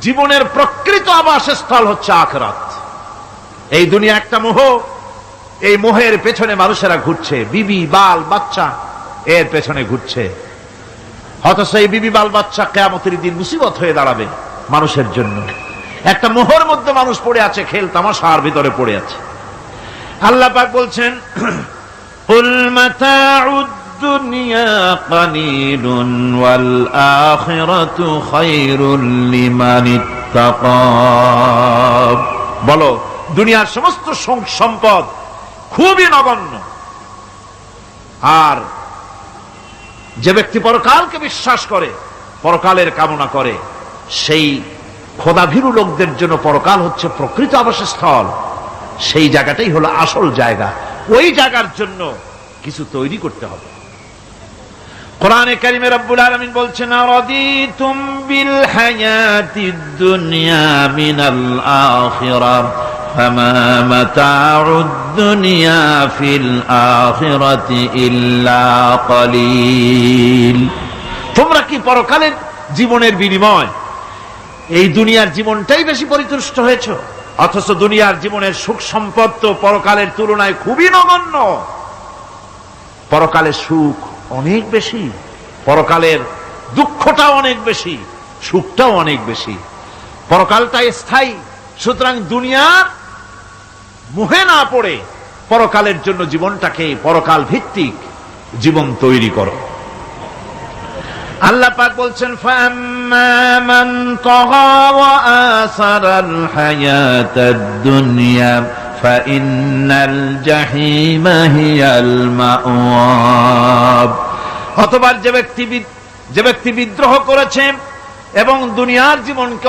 জীবনের প্রকৃত আবাসস্থল হচ্ছে আখরাত। এই দুনিয়া একটা মোহ, এই মোহের পেছনে মানুষেরা ঘুরছে। বিবি, বাল, বাচ্চা, এর পেছনে ঘুরছে। হতাশ এই বিবি, বাল, বাচ্চা কেয়ামতের দিন মুসিবত হয়ে দাঁড়াবে মানুষের জন্য। একটা মোহর মধ্যে মানুষ পড়ে আছে, খেল তামাশার ভিতরে পড়ে আছে। আল্লাহ বলছেন الدنيا قليل والآخرة خير لمن اتقى বলো দুনিয়ার সমস্ত সং- সম্পদ খুবই নগণ্য আর যে ব্যক্তি পরকালকে বিশ্বাস করে পরকালের কামনা করে সেই খোদাভীরু লোকদের জন্য পরকাল হচ্ছে প্রকৃত আবাসস্থল সেই জায়গাটাই হলো আসল জায়গা ওই জায়গার জন্য কিছু তৈরি করতে হবে কোরআনে কারিমে রব্বুল আলামিন বলছেন রাদিতুম বিল হায়াতিদ দুনিয়া মিনাল কলিল। তোমরা কি পরকালের জীবনের বিনিময় এই দুনিয়ার জীবনটাই বেশি পরিতুষ্ট হয়েছ? অথচ দুনিয়ার জীবনের সুখ সম্পদ তো পরকালের তুলনায় খুবই নগণ্য। পরকালের সুখ অনেক বেশি। পরকালের দুঃখটাও অনেক বেশি, সুখটাও অনেক বেশি। পরকালটা স্থায়ী, সুতরাং দুনিয়ার মুহে না পড়ে পরকালের জন্য জীবনটাকে পরকাল ভিত্তিক জীবন তৈরি করো। আল্লাহ পাক বলছেন ফাম্মা মান তাগা ওয়া আসারাল হায়াতাদ দুনিয়া। মাওয়াব অথবা যে ব্যক্তি যে ব্যক্তি বিদ্রোহ করেছে এবং দুনিয়ার জীবনকে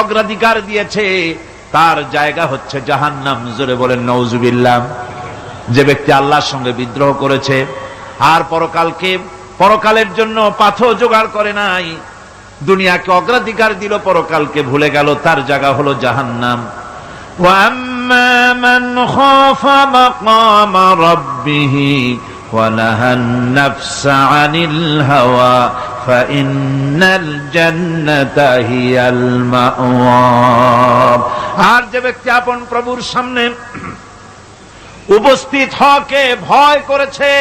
অগ্রাধিকার দিয়েছে, তার জায়গা হচ্ছে জাহান্নাম। জোরে বলেন নওজুবিল্লাহ যে ব্যক্তি আল্লাহর সঙ্গে বিদ্রোহ করেছে, আর পরকালকে, পরকালের জন্য পাথর জোগাড় করে নাই, দুনিয়াকে অগ্রাধিকার দিল, পরকালকে ভুলে গেল, তার জায়গা হলো জাহান্নাম। وأما من خاف مقام ربه ونهى النفس عن الهوى فإن الجنة هي المأوى আর যে ব্যক্তি আপন প্রভুর সামনে উপস্থিত হকে ভয় করেছে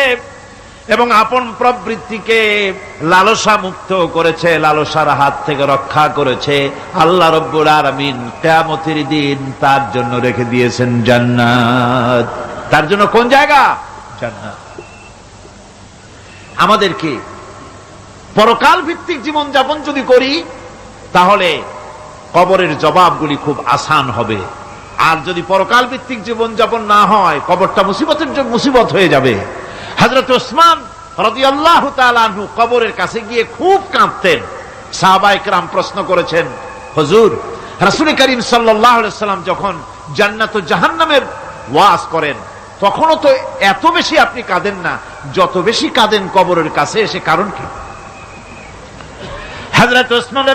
এবং আপন প্রবৃত্তিকে লালসা মুক্ত করেছে, লালসার হাত থেকে রক্ষা করেছে। আল্লাহ রব্বুল আলামিন কেয়ামতের দিন তার জন্য রেখে দিয়েছেন জান্নাত। তার জন্য কোন জায়গা? জান্নাত। আমাদেরকে পরকাল ভিত্তিক জীবন যাপন যদি করি, তাহলে কবরের জবাবগুলি খুব আসান হবে। আর যদি পরকাল ভিত্তিক জীবন যাপন না হয়, কবরটা মুসিবতের মুসিবত হয়ে যাবে। হজরত ওসমান রাদিয়াল্লাহু তাআলা আনহু কবরের কাছে গিয়ে খুব কাঁদতেন। সাহাবায়ে কেরাম প্রশ্ন করেছেন, হুজুর, রাসূল করিম সাল্লাম যখন জান্নাত জাহান্নামের ওয়াজ করেন, তখনও তো এত বেশি আপনি কাঁদেন না, যত বেশি কাঁদেন কবরের কাছে, এসে কারণ কি? হযরত ওসমান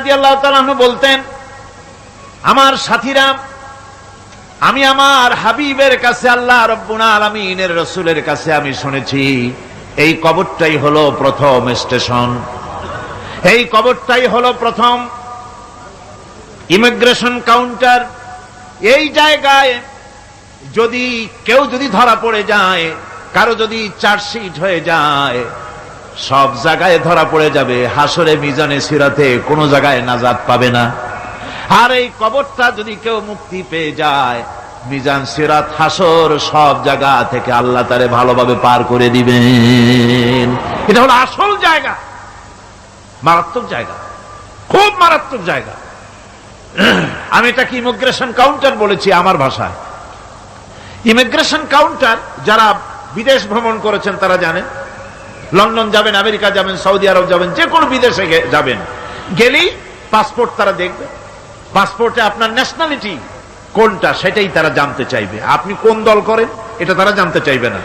তাআলা আনহু বলতেন, আমার সাথীরা আমি আমার হাবিবের কাছে, আল্লাহ রব্বুল আলামিনের রসুলের কাছে আমি শুনেছি, এই কবরটাই হলো প্রথম স্টেশন। এই কবরটাই হলো প্রথম ইমিগ্রেশন কাউন্টার। এই জায়গায় যদি কেউ যদি ধরা পড়ে যায়, কারও যদি চার্জশিট হয়ে যায়, সব জায়গায় ধরা পড়ে যাবে। হাসরে মিজানে সিরাতে কোনো জায়গায় নাজাদ পাবে না। আর এই কবরটা যদি কেউ মুক্তি পেয়ে যায়, মিজান, সিরাত, হাসর সব জায়গা থেকে আল্লাহ তারে ভালোভাবে পার করে দিবেন। এটা হলো আসল জায়গা। মারাত্মক জায়গা। খুব মারাত্মক জায়গা। আমি এটাকে ইমিগ্রেশন কাউন্টার বলেছি আমার ভাষায়। ইমিগ্রেশন কাউন্টার যারা বিদেশ ভ্রমণ করেছেন তারা জানেন। লন্ডন যাবেন, আমেরিকা যাবেন, সৌদি আরব যাবেন, যে কোনো বিদেশে যাবেন। গেলেই পাসপোর্ট তারা দেখবে। পাসপোর্টে আপনার ন্যাশনালিটি কোনটা সেটাই তারা জানতে চাইবে। আপনি কোন দল করেন, এটা তারা জানতে চাইবে না।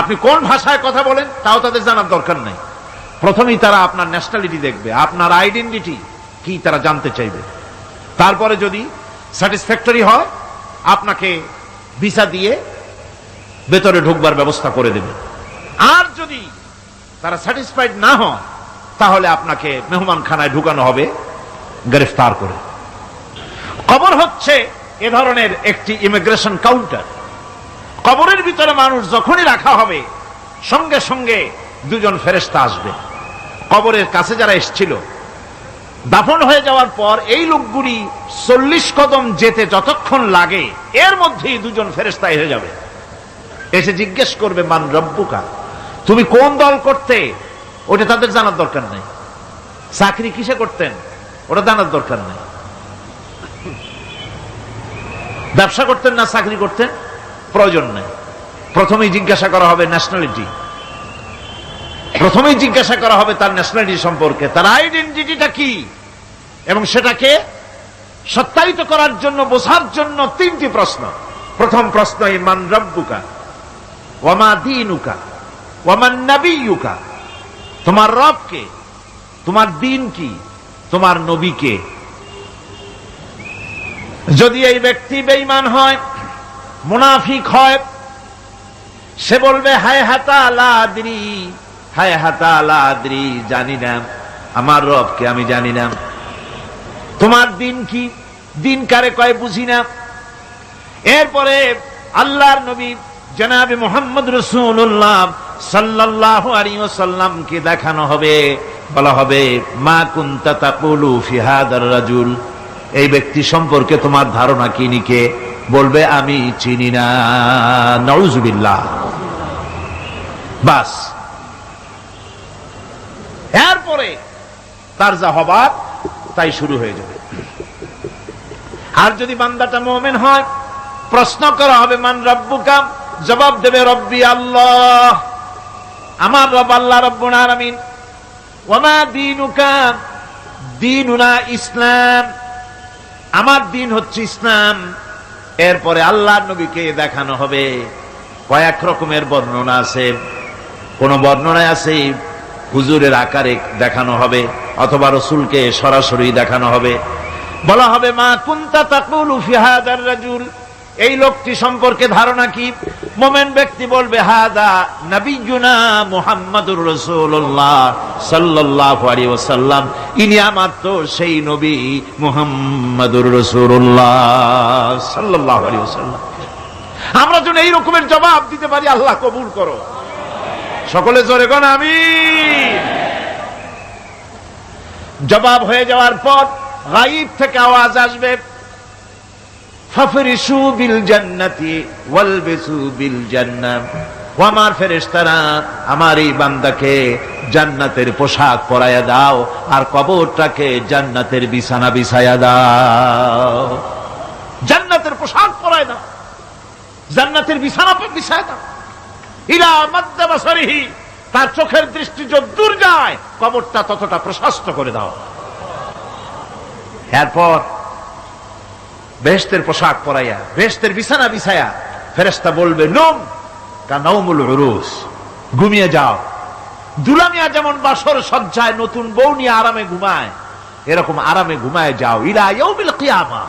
আপনি কোন ভাষায় কথা বলেন, তাও তাদের জানার দরকার নেই। প্রথমেই তারা আপনার ন্যাশনালিটি দেখবে, আপনার আইডেন্টিটি কি তারা জানতে চাইবে। তারপরে যদি স্যাটিসফ্যাক্টরি হয়, আপনাকে ভিসা দিয়ে ভেতরে ঢুকবার ব্যবস্থা করে দেবে। আর যদি তারা স্যাটিসফাইড না হয় তাহলে আপনাকে মেহমান খানায় ঢুকানো হবে। গ্রেফতার করে। কবর হচ্ছে এ ধরনের একটি ইমিগ্রেশন কাউন্টার। কবরের ভিতরে মানুষ যখনই রাখা হবে, সঙ্গে সঙ্গে দুজন ফেরেস্তা আসবে। কবরের কাছে যারা এসছিল, দাফন হয়ে যাওয়ার পর এই লোকগুলি চল্লিশ কদম যেতে যতক্ষণ লাগে, এর মধ্যেই দুজন ফেরেস্তা এসে যাবে। এসে জিজ্ঞেস করবে, মান রব্বুকা, তুমি কোন দল করতে? ওটা তাদের জানার দরকার নেই। চাকরি কিসে করতেন? ওটা জানার দরকার নেই। ব্যবসা করতেন না, চাকরি করতেন, প্রয়োজন নেই। প্রথমেই জিজ্ঞাসা করা হবে ন্যাশনালিটি প্রথমেই জিজ্ঞাসা করা হবে তার ন্যাশনালিটি সম্পর্কে। তার আইডেন্টিটিটা কি? এবং সেটাকে সত্যায়িত করার জন্য, বোঝার জন্য তিনটি প্রশ্ন। প্রথম প্রশ্ন, ইমান রব্বুকা? ওয়ামা দিনুকা? ওয়ামান নাবিয়ুকা? তোমার রব কে তোমার দিন কি? তোমার নবী কে যদি এই ব্যক্তি বেঈমান হয়, মুনাফিক হয়, সে বলবে, হায় হাতা আলাদ্রি হায় হাতা আলাদ্রি জানি না, আমার রবকে আমি জানি না। তোমার দিন কি? দিন কারে কয় বুঝি না। এরপরে আল্লাহর নবী জনাবে মোহাম্মদ রসুল্লাহ সাল্লাহ আলী সাল্লামকে দেখানো হবে। বলা হবে, মা কুন্তা রাজুল। এই ব্যক্তি সম্পর্কে তোমার ধারণা কি, নিকে? বলবে, আমি চিনি না। নজুবিল্লাহ বাস। এরপরে তার যা হবার, তাই শুরু হয়ে যাবে। আর যদি বান্দাটা মোমেন হয়, প্রশ্ন করা হবে, মান রব্বুকা? জবাব দেবে, রব্বি আল্লাহ। আমার রব আল্লাহ রব্বুল আলামিন ওমা দিনুকা? দিনুনা ইসলাম। আমার দিন হচ্ছে ইসলাম। এরপরে আল্লাহ নবীকে দেখানো হবে। কয়েক রকমের বর্ণনা আছে। কোন বর্ণনায় আছে, হুজুরের আকারে দেখানো হবে অথবা রসুলকে সরাসরি দেখানো হবে। বলা হবে, মা কুন্তা তাকুল এই লোকটি সম্পর্কে ধারণা কি? মোমেন ব্যক্তি বলবে, হাদা নবীজুনা মুহাম্মাদুর রাসূলুল্লাহ সাল্লাল্লাহু আলাইহি ওয়াসাল্লাম। ইনি আমার তো সেই নবী মুহাম্মাদুর রাসূলুল্লাহ সাল্লাল্লাহু আলাইহি ওয়াসাল্লাম। আমরা যেন এই রকমের জবাব দিতে পারি, আল্লাহ কবুল করো। সকলে জোরে গণ আমি জবাব হয়ে যাওয়ার পর গাইব থেকে আওয়াজ আসবে। ফাফরিসু বিল জান্নাতি বিল জান্নাহ। ও আমার আমার এই বান্দাকে জান্নাতের পোশাক পরায়া দাও, আর কবরটাকে জান্নাতের বিছানা বিছায়া দাও। জান্নাতের পোশাক পরায় দাও, জান্নাতের বিছানা বিছায়া দাও। ইলা তার চোখের দৃষ্টি যদ্দূর যায়, কবরটা ততটা প্রশস্ত করে দাও। এরপর বেহেস্তের পোশাক পরাইয়া বেহেস্তের বিছানা বিছায়া ফেরেস্তা বলবে, নোম কানাউমুল উরুস, ঘুমিয়ে যাও। দুলামিয়া যেমন বাসর সজ্জায় নতুন বউ নিয়ে আরামে ঘুমায়, এরকম আরামে ঘুমায় যাও। ইলা ইয়ৌমিল কিয়ামা,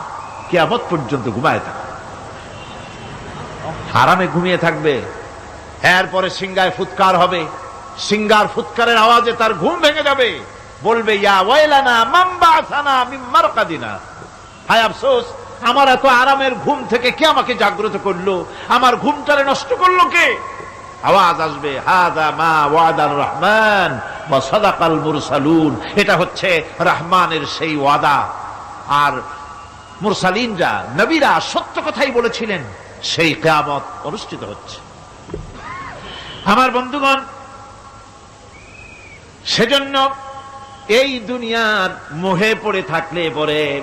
কিয়ামত পর্যন্ত ঘুমায় থাকো। আরামে ঘুমিয়ে থাকবে। এরপরে সিঙ্গায় ফুৎকার হবে। সিঙ্গার ফুৎকারের আওয়াজে তার ঘুম ভেঙে যাবে। বলবে, ইয়া ওয়াইলানা মাম্বা আসানা মিন মারকাদিনা। হায় আফসোস আমার এত আরামের ঘুম থেকে কে আমাকে জাগ্রত করল? আমার ঘুমটারে নষ্ট করল কে? আওয়াজ আসবে, হাদা মা ওয়াদার রহমান বা সাদাকাল মুরসালুন। এটা হচ্ছে রহমানের সেই ওয়াদা। আর মুরসালিনরা, নবীরা সত্য কথাই বলেছিলেন, সেই কেয়ামত অনুষ্ঠিত হচ্ছে। আমার বন্ধুগণ, সেজন্য এই দুনিয়ার মোহে পড়ে থাকলে পরে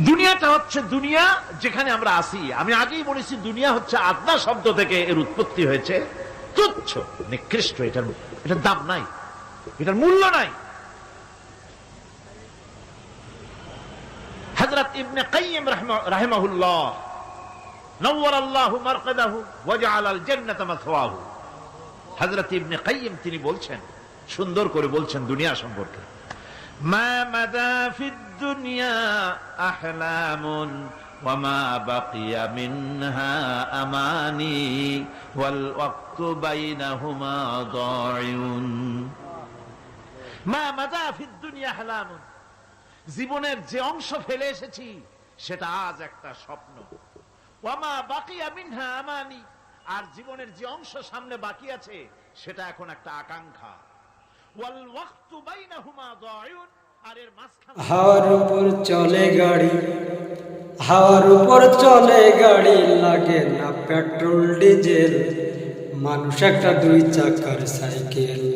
দুনিয়াটা হচ্ছে দুনিয়া যেখানে আমরা আসি আমি আগেই বলেছি, দুনিয়া হচ্ছে আদনা শব্দ থেকে এর উৎপত্তি হয়েছে। তুচ্ছ, নিকৃষ্ট, এটার এটার দাম নাই। এটার মূল্য নাই। হযরত ইবনে রাহমা- নওয়ার মারকাদাহু জান্নাত মাথওয়াহু। হযরত ইবনে তিনি বলছেন, সুন্দর করে বলছেন দুনিয়া সম্পর্কে। মা মাদা ফিদ দুনিয়া আহলামুন وما بقي منها أماني والوقت بينهما ضاع মা মাদা ফিদ দুনিয়া আহলামুন জীবনের যে অংশ ফেলে এসেছি সেটা আজ একটা স্বপ্ন ওয়ামা বাকিয়া মিনহা আমানি আর জীবনের যে অংশ সামনে বাকি আছে সেটা এখন একটা আকাঙ্ক্ষা হাওয়ার উপর চলে গাড়ি, হাওয়ার উপর চলে গাড়ি লাগে না পেট্রোল, ডিজেল। মানুষ একটা দুই চাকার সাইকেল।